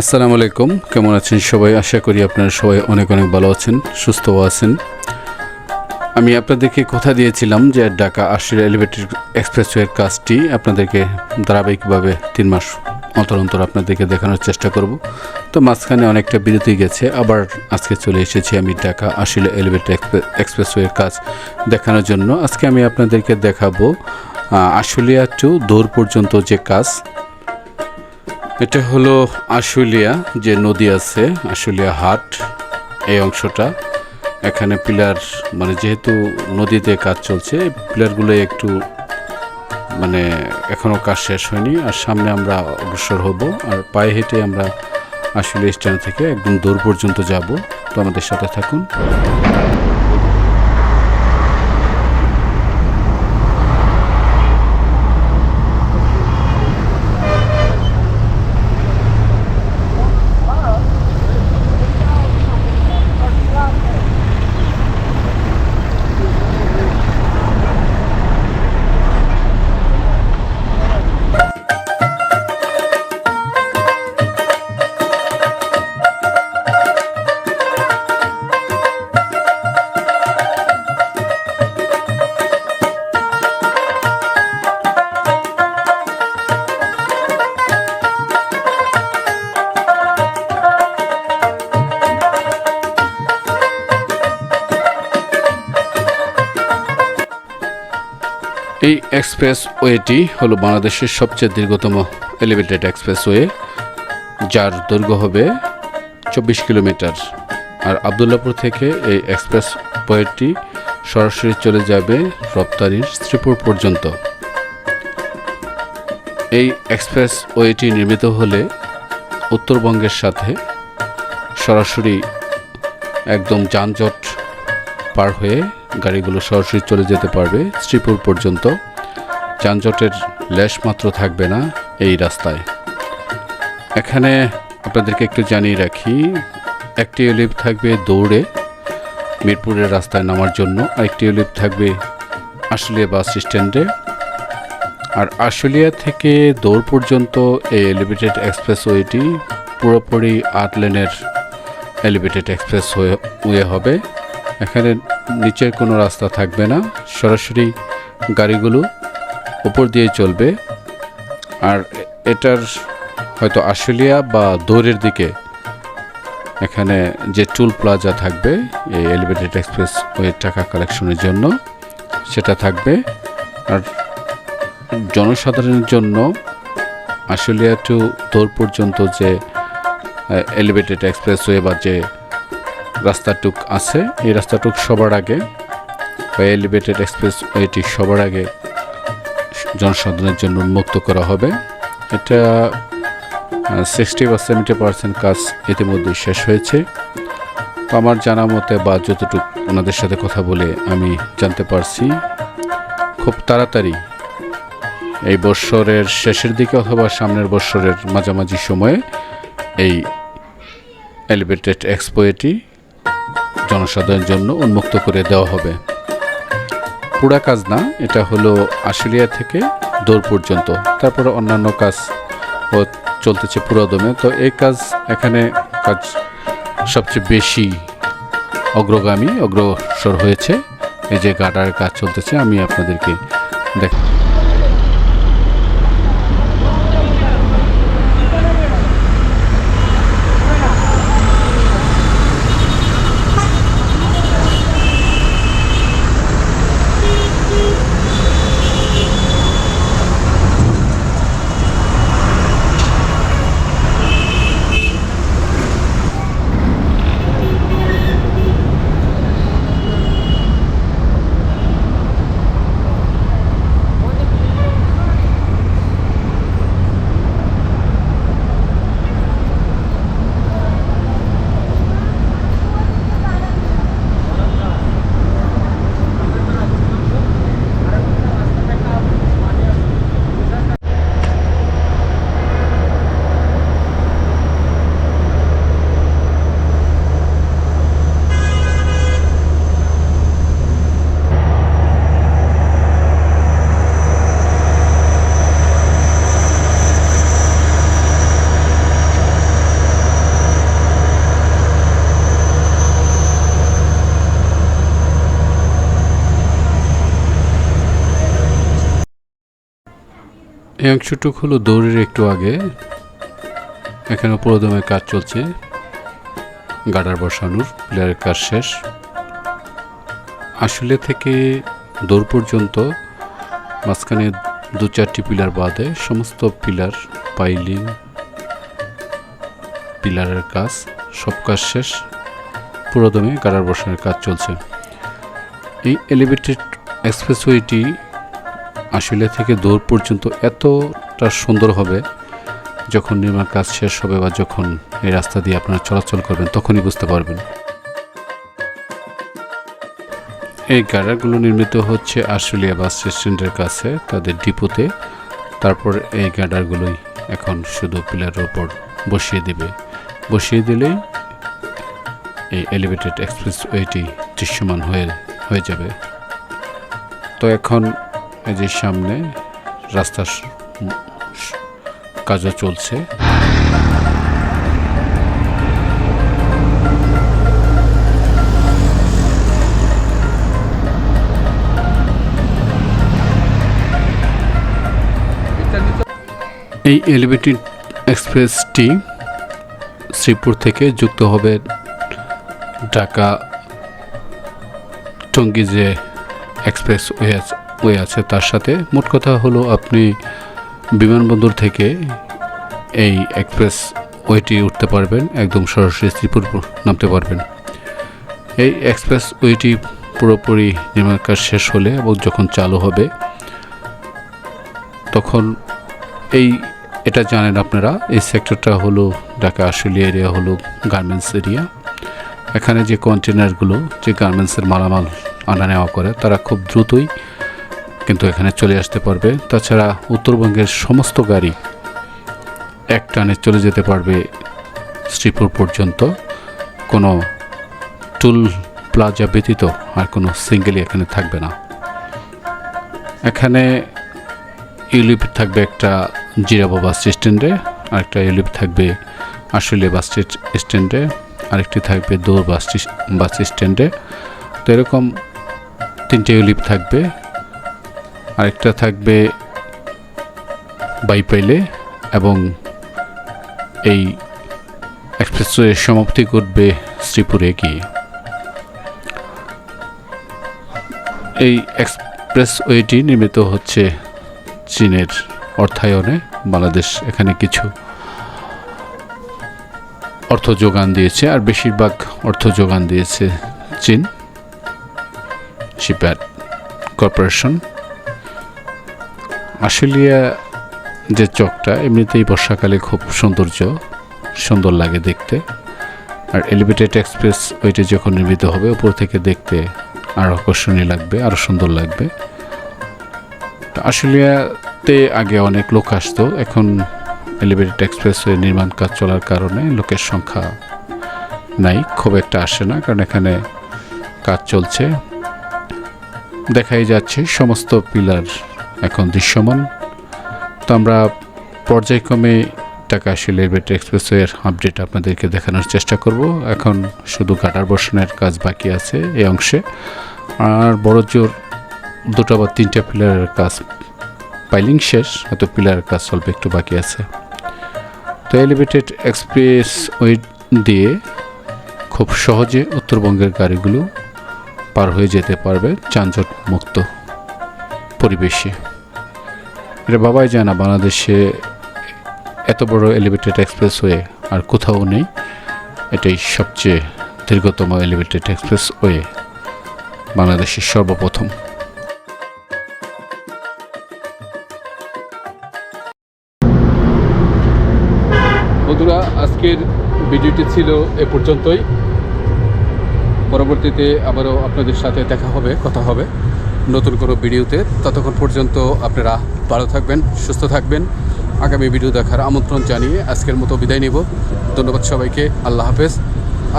আসসালামু আলাইকুম। কেমন আছেন সবাই? আশা করি আপনারা সবাই অনেক অনেক ভালো আছেন সুস্থও আছেন। আমি আপনাদেরকে কথা দিয়েছিলাম যে ঢাকা আশির এলিভেটেড এক্সপ্রেসওয়ের কাজটি আপনাদেরকে ধারাবাহিকভাবে তিন মাস অন্তর অন্তর আপনাদেরকে দেখানোর চেষ্টা করব। তো মাঝখানে অনেকটা বিরতি গেছে, আবার আজকে চলে এসেছি আমি ঢাকা আশিল এলিভেটেড এক্সপ্রেসওয়ের কাজ দেখানোর জন্য। আজকে আমি আপনাদেরকে দেখাবো আশুলিয়া টু দৌড় পর্যন্ত যে কাজ এটা হলো আশুলিয়া, যে নদী আছে, আশুলিয়া হাট, এই অংশটা। এখানে পিলার মানে যেহেতু নদীতে কাজ চলছে পিলারগুলো একটু মানে এখনও কাজ শেষ হয়নি। আর সামনে আমরা অগ্রসর হব, আর পায়ে হেঁটে আমরা আসলে স্ট্যান্ড থেকে একদম দূর পর্যন্ত যাব। তো আমাদের সাথে থাকুন। এই এক্সপ্রেস ওয়েটি হলো বাংলাদেশের সবচেয়ে দীর্ঘতম এলিভেটেড এক্সপ্রেসওয়ে যার দৈর্ঘ্য হবে চব্বিশ কিলোমিটার। আর আবদুল্লাপুর থেকে এই এক্সপ্রেস ওয়েটি সরাসরি চলে যাবে রপ্তানির শ্রীপুর পর্যন্ত। এই এক্সপ্রেস ওয়েটি নির্মিত হলে উত্তরবঙ্গের সাথে সরাসরি একদম যানজট পার হয়ে গাড়িগুলো সরাসরি চলে যেতে পারবে। শ্রীপুর পর্যন্ত। যানজটের লেশ মাত্র থাকবে না এই রাস্তায়। এখানে আপনাদেরকে একটু জানিয়ে রাখি, একটি লিফ থাকবে দৌড়ে মিরপুরের রাস্তায় নামার জন্য, আরেকটি লিফ থাকবে আশুলিয়া বাস স্ট্যান্ডে। আর আশুলিয়া থেকে দৌড় পর্যন্ত এই এলিভেটেড এক্সপ্রেসওয়েটি পুরোপুরি আট লেনের এলিভেটেড এক্সপ্রেস ওয়ে হবে। এখানে নিচের কোনো রাস্তা থাকবে না। সরাসরি গাড়িগুলো উপর দিয়ে চলবে। আর এটার হয়তো আশুলিয়া বা দৌড়ের দিকে এখানে যে টুল প্লাজা থাকবে, এই এলিভেটেড এক্সপ্রেস ওয়ে টাকা কালেকশনের জন্য সেটা থাকবে। আর জনসাধারণের জন্য আশুলিয়া টু দৌড় পর্যন্ত যে এলিভেটেড এক্সপ্রেসওয়ে বা যে রাস্তাটুক আছে। এই রাস্তাটুক সবার আগে বা এলিভেটেড এক্সপ্রেস এটি সবার আগে জনসাধারণের জন্য উন্মুক্ত করা হবে। এটা সিক্সটি বা সেভেন্টি পার্সেন্ট কাজ ইতিমধ্যে শেষ হয়েছে। তো আমার জানা মতে বা যতটুকু ওনাদের সাথে কথা বলে আমি জানতে পারছি, খুব তাড়াতাড়ি এই বৎসরের শেষের দিকে অথবা সামনের বৎসরের মাঝামাঝি সময়ে এই এলিভেটেড এক্সপোয়েটি জনসাধারণের জন্য উন্মুক্ত করে দেওয়া হবে। পুরা কাজ না, এটা হলো আশুলিয়া থেকে দৌড় পর্যন্ত। তারপরে অন্যান্য কাজ ও চলতেছে পুরোদমে। তো এই কাজ, এখানে কাজ সবচেয়ে বেশি অগ্রগামী, অগ্রসর হয়েছে। এই যে গাডার কাজ চলতেছে, আমি আপনাদেরকে দেখ এই অংশটুক হলো দৌড়ের একটু আগে। এখানে পুরোদমে কাজ চলছে। গাডার বসানোর, প্লেয়ারের কাজ শেষ। আসলে থেকে দৌড় পর্যন্ত মাঝখানে দু চারটি পিলার বাদে সমস্ত পিলার, পাইলিং, পিলারের কাজ, সব কাজ শেষ। পুরোদমে গাডার বসানোর কাজ চলছে। এই এলিভেটেড এক্সপ্রেসওয়েটি আশুলিয়া থেকে দৌড় পর্যন্ত এতটা সুন্দর হবে, যখন নির্মাণ কাজ শেষ হবে বা যখন এই রাস্তা দিয়ে আপনারা চলাচল করবেন, তখনই বুঝতে পারবেন। এই গাড়াগুলো নির্মিত হচ্ছে আশুলিয়া বাস স্ট্যান্ডের কাছে, তাদের ডিপোতে। তারপর এই গাডারগুলোই এখন শুধু পিলারের ওপর বসিয়ে দেবে। বসিয়ে দিলেই এই এলিভেটেড এক্সপ্রেস ওয়েটি দৃশ্যমান হয়ে হয়ে যাবে। তো এখন যে সামনে রাস্তার কাজও চলছে। এই এলিভেটেড এক্সপ্রেসটি শ্রীপুর থেকে যুক্ত হবে ঢাকা টঙ্গী যে এক্সপ্রেস ওয়ে আছে। ওয়ে আছে তার সাথে। মোট কথা হলো আপনি বিমানবন্দর থেকে এই এক্সপ্রেস ওয়েটি উঠতে পারবেন, একদম সরাসরি শ্রীপুর নামতে পারবেন। এই এক্সপ্রেস ওয়েটি পুরোপুরি নির্মাণ কাজ শেষ হলে এবং যখন চালু হবে, তখন এই, এটা জানেন আপনারা, এই সেক্টরটা হলো ঢাকা আশুলিয়া এরিয়া হলো গার্মেন্টস এরিয়া। এখানে যে কন্টেনারগুলো যে গার্মেন্টসের মালামাল আনা নেওয়া করে, তারা খুব দ্রুতই কিন্তু এখানে চলে আসতে পারবে। তাছাড়া উত্তরবঙ্গের সমস্ত গাড়ি এক টানে চলে যেতে পারবে শ্রীপুর পর্যন্ত। কোনো টুল প্লাজা ব্যতীত আর কোনো সিঙ্গেলই এখানে থাকবে না। এখানে ইউলিপ থাকবে একটা জিরাবো বাস স্ট্যান্ডে, আরেকটা ইউলিপ থাকবে আশুলিয়া বাস স্ট্যান্ডে আরেকটি থাকবে দৌড় বাস বাস স্ট্যান্ডে। তো এরকম তিনটে ইউলিপ থাকবে। আরেকটা থাকবে বাইপাইলে এবং এই এক্সপ্রেসওয়ে সমাপ্তি ঘটবে শ্রীপুরে গিয়ে। এই এক্সপ্রেসওয়েটি নির্মিত হচ্ছে চীনের অর্থায়নে। বাংলাদেশ এখানে কিছু অর্থ যোগান দিয়েছে আর বেশিরভাগ অর্থ যোগান দিয়েছে চীন। শিপয়ার্ড কর্পোরেশন। আশুলিয়া যে চকটা, এমনিতেই বর্ষাকালে খুব সৌন্দর্য, সুন্দর লাগে দেখতে। আর এলিভেটেড এক্সপ্রেস ওইটি যখন নির্মিত হবে উপর থেকে দেখতে আরও আকর্ষণীয় লাগবে আরও সুন্দর লাগবে। আশুলিয়াতে আগে অনেক লোক আসতো, এখন এলিভেটেড এক্সপ্রেসওয়ে নির্মাণ কাজ চলার কারণে লোকের সংখ্যা নাই, খুব একটা আসে না, কারণ এখানে কাজ চলছে। দেখাই যাচ্ছে সমস্ত পিলার এখন দৃশ্যমান। তো আমরা পর্যায়ক্রমে টাকা এলিভেটেড এক্সপ্রেসওয়ের আপডেট আপনাদেরকে দেখানোর চেষ্টা করব। এখন শুধু গাটার বসানোর কাজ বাকি আছে এই অংশে। আর বড় জোর দুটো বা তিনটা পিলারের কাজ পাইলিং শেষ, হয়তো পিলারের কাজ চলবে একটু বাকি আছে। তো এলিভেটেড এক্সপ্রেস ওয়ে দিয়ে খুব সহজে উত্তরবঙ্গের গাড়িগুলো পার হয়ে যেতে পারবে যানজট মুক্ত পরিবেশে। এটা বাবাই জানা না বাংলাদেশে এত বড় এলিভেটেড এক্সপ্রেসওয়ে আর কোথাও নেই। এটাই সবচেয়ে দীর্ঘতম এলিভেটেড এক্সপ্রেসওয়ে বাংলাদেশের সর্বপ্রথম। বন্ধুরা, আজকের ভিডিওটি ছিল এ পর্যন্তই। পরবর্তীতে আবারও আপনাদের সাথে দেখা হবে, কথা হবে নতুন কোনো ভিডিওতে। ততক্ষণ পর্যন্ত আপনারা ভালো থাকবেন, সুস্থ থাকবেন। আগামী ভিডিও দেখার আমন্ত্রণ জানিয়ে আজকের মতো বিদায় নেব। ধন্যবাদ সবাইকে। আল্লাহ হাফেজ।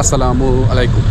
আসসালামু আলাইকুম।